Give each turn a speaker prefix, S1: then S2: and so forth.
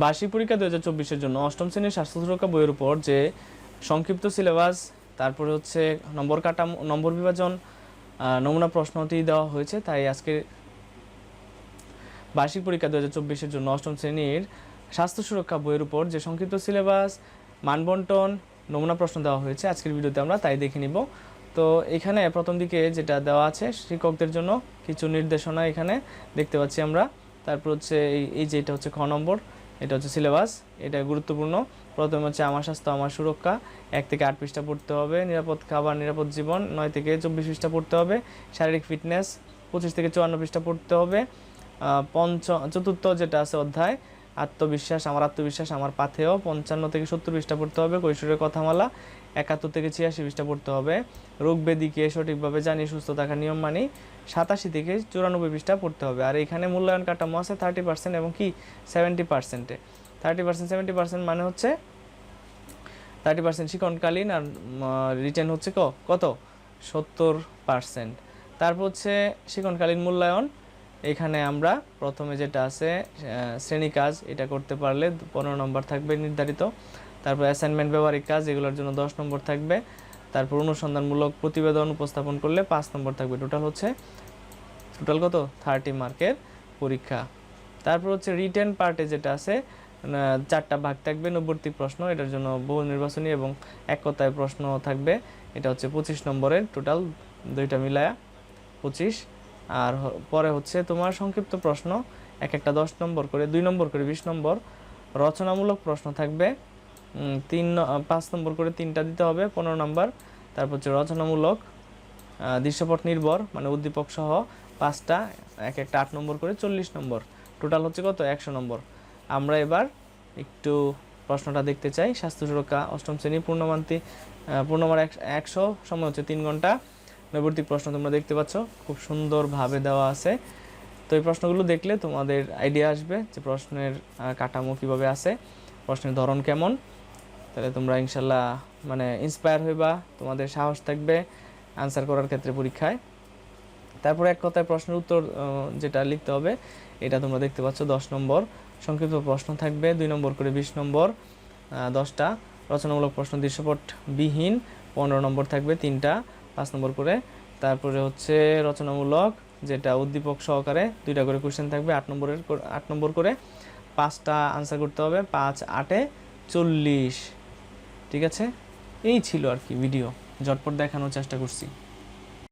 S1: বার্ষিক পরীক্ষা দু হাজার চব্বিশের জন্য অষ্টম শ্রেণির স্বাস্থ্য সুরক্ষা বইয়ের উপর যে সংক্ষিপ্ত সিলেবাস, তারপরে হচ্ছে নম্বর কাটাম নম্বর বিভাজন নমুনা প্রশ্নটি দেওয়া হয়েছে, তাই আজকে বার্ষিক পরীক্ষা দু হাজার চব্বিশের জন্য অষ্টম শ্রেণির স্বাস্থ্য সুরক্ষা বইয়ের উপর যে সংক্ষিপ্ত সিলেবাস, মানবন্টন, নমুনা প্রশ্ন দেওয়া হয়েছে, আজকের ভিডিওতে আমরা তাই দেখে নিব। তো এখানে প্রথম দিকে যেটা দেওয়া আছে, শিক্ষকদের জন্য কিছু নির্দেশনা এখানে দেখতে পাচ্ছি আমরা। তারপর হচ্ছে এই যে এটা হচ্ছে খ নম্বর এটা হচ্ছে সিলেবাস, এটা গুরুত্বপূর্ণ। প্রথমে হচ্ছে আমার স্বাস্থ্য, আমার সুরক্ষা। এক থেকে আট পৃষ্ঠা পড়তে হবে। নিরাপদ খাবার, নিরাপদ জীবন। নয় থেকে চব্বিশ পৃষ্ঠা পড়তে হবে। শারীরিক ফিটনেস, পঁচিশ থেকে চুয়ান্ন পৃষ্ঠা পড়তে হবে। পঞ্চ, চতুর্থ যেটা আছে অধ্যায় আত্মবিশ্বাস, আমার আত্মবিশ্বাস, আমার পাথেও পঞ্চান্ন থেকে সত্তর পৃষ্ঠা পড়তে হবে, কৈশোরের কথামালা। একাত্তর থেকে ছিয়াশি পৃষ্ঠা পড়তে হবে। রোগ ব্যাধিকে সঠিকভাবে জানি সুস্থ থাকার নিয়ম মানি। সাতাশি থেকে চুরানব্বই পৃষ্ঠা পড়তে হবে। আর এখানে মূল্যায়ন কাঠামো আছে থার্টি পার্সেন্ট এবং কি? সেভেন্টি পার্সেন্টে থার্টি পার্সেন্ট সেভেন্টি পার্সেন্ট মানে হচ্ছে থার্টি পার্সেন্ট শিক্ষণকালীন আর রিটার্ন হচ্ছে ক? কত? সত্তর পার্সেন্ট তারপর হচ্ছে শিক্ষণকালীন মূল্যায়ন। এখানে আমরা প্রথমে যেটা আছে শ্রেণি কাজ, এটা করতে পারলে পনেরো নম্বর থাকবে নির্ধারিত। তারপর অ্যাসাইনমেন্ট ব্যবহারিক কাজ, এগুলোর জন্য দশ নম্বর থাকবে। তারপর অনুসন্ধানমূলক প্রতিবেদন উপস্থাপন করলে পাঁচ নম্বর থাকবে। টোটাল হচ্ছে টোটাল কত? থার্টি মার্কের পরীক্ষা। তারপর হচ্ছে রিটেন পার্টে যেটা আছে চারটা ভাগ থাকবে নব্বই প্রশ্ন, এটার জন্য বহু নির্বাচনী এবং এক কথায় প্রশ্ন থাকবে। এটা হচ্ছে পঁচিশ নম্বরের টোটাল দুইটা মিলায়া পঁচিশ। আর পরে হচ্ছে তোমার সংক্ষিপ্ত প্রশ্ন এক একটা দশ নম্বর করে, দুই নম্বর করে, বিশ নম্বর। রচনামূলক প্রশ্ন থাকবে তিন পাঁচ নম্বর করে তিনটা দিতে হবে, পনেরো নম্বর। তারপর হচ্ছে রচনামূলক দৃশ্যপট নির্ভর মানে উদ্দীপক সহ পাঁচটা এক একটা আট নম্বর করে চল্লিশ নম্বর। টোটাল হচ্ছে কত? একশো নম্বর। আমরা এবার একটু প্রশ্নটা দেখতে চাই। স্বাস্থ্য সুরক্ষা, অষ্টম শ্রেণি, পূর্ণমান্তি একশ- একশো, সময় হচ্ছে তিন ঘণ্টা। নৈবর্তিক প্রশ্ন তোমরা দেখতে পাচ্ছ। খুব সুন্দরভাবে দেওয়া আছে। তো এই প্রশ্নগুলো দেখলে তোমাদের আইডিয়া আসবে যে প্রশ্নের কাঠামো কীভাবে আছে, প্রশ্নের ধরন কেমন। তাহলে তোমরা ইনশাল্লাহ মানে ইন্সপায়ার হইবা, তোমাদের সাহস থাকবে আনসার করার ক্ষেত্রে পরীক্ষায়। তারপরে এক কথায় প্রশ্নের উত্তর যেটা লিখতে হবে, এটা তোমরা দেখতে পাচ্ছ দশ নম্বর। সংক্ষিপ্ত প্রশ্ন থাকবে দুই নম্বর করে বিশ নম্বর দশটা। রচনামূলক প্রশ্ন দৃশ্যপট বিহীন পনেরো নম্বর থাকবে তিনটা। পাঁচ নম্বর করে। তারপরে হচ্ছে রচনামূলক, যেটা উদ্দীপক সহকারে দুইটা করে কোশ্চেন থাকবে, আট নম্বরের আট নম্বর করে। পাঁচটা আনসার করতে হবে, পাঁচ আটে চল্লিশ। ঠিক আছে? এই ছিল আর কি ভিডিও ঝটপট দেখানোর চেষ্টা করছি।